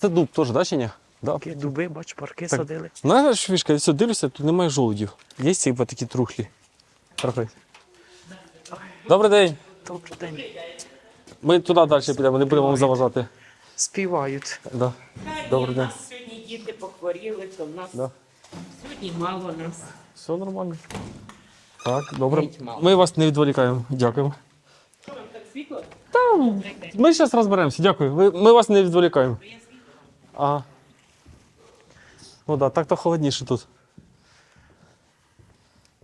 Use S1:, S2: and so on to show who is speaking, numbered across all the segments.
S1: Це дуб теж, да, чи ні? Да.
S2: Такі дуби, бач, парки
S1: Так.
S2: садили.
S1: Знаєш, фішка, я все дивлюся, тут немає жолудів. Є ці такі трухлі. Трохи. Добрий день.
S2: Добрий день.
S1: Ми туди далі підемо, не будемо вам заважати.
S2: Співають.
S1: Да. Добрий
S3: У
S1: день.
S3: нас сьогодні діти похворіли, то в нас
S1: Да.
S3: сьогодні мало нас.
S1: Все нормально. Так, добре.
S3: Геть мало.
S1: Ми вас не відволікаємо. Дякуємо.
S3: Що вам так світло?
S1: Ми зараз розберемося, дякую. Ви- Ми вас не відволікаємо. А. Ну так, да, так то холодніше тут.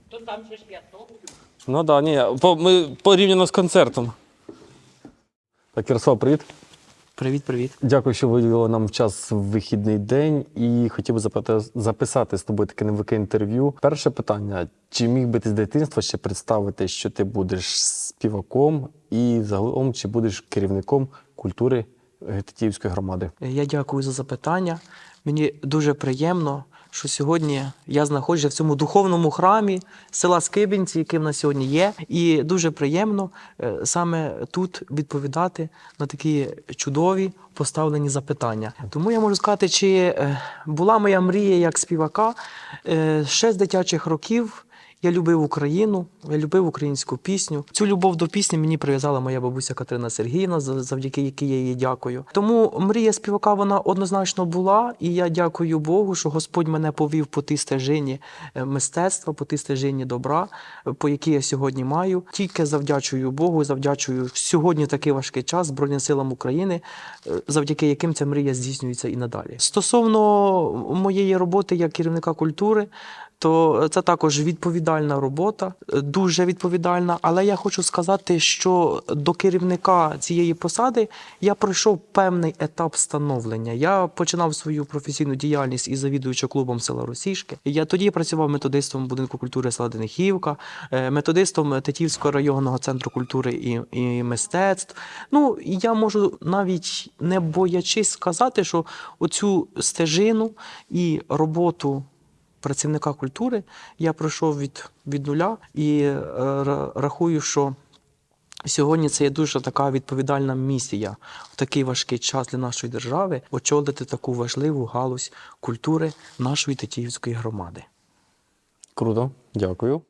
S3: То там же ж п'ятого.
S1: Ну так, да, ні. По, ми порівняно з концертом. Так, Ярослав, привіт.
S2: Привіт, привіт.
S1: Дякую, що виділили нам час в вихідний день. І хотів би запитати, записати з тобою таке невелике інтерв'ю. Перше питання: чи міг би ти з дитинства ще представити, що ти будеш співаком і загалом чи будеш керівником культури Тетіївської громади?
S2: Я дякую за запитання. Мені дуже приємно, що сьогодні я знаходжуся в цьому духовному храмі села Скибінці, який в нас сьогодні є. І дуже приємно е, саме тут відповідати на такі чудові поставлені запитання. Тому я можу сказати, чи е, була моя мрія як співака Е, ще з дитячих років. Я любив Україну, я любив українську пісню. Цю любов до пісні мені прив'язала моя бабуся Катерина Сергіївна, за- завдяки якій я їй дякую. Тому мрія співака вона однозначно була, і я дякую Богу, що Господь мене повів по тій стежині е, мистецтва, по тій стежині добра, по якій я сьогодні маю. Тільки завдячую Богу, завдячую сьогодні такий важкий час Збройним силам України, е, завдяки яким ця мрія здійснюється і надалі. Стосовно моєї роботи як керівника культури, то це також відповідальна робота, е, дуже відповідальна. Але я хочу сказати, що до керівника цієї посади я пройшов певний етап становлення. Я починав свою професійну діяльність із завідуючим клубом села Росішки. Я тоді працював методистом будинку культури села Денихівка, е, методистом Тетівського районного центру культури і, і мистецтв. Ну я можу навіть не боячись сказати, що оцю стежину і роботу працівника культури я пройшов від, від нуля і е, рахую, що сьогодні це є дуже така відповідальна місія в такий важкий час для нашої держави очолити таку важливу галузь культури нашої Тетіївської громади.
S1: Круто, дякую.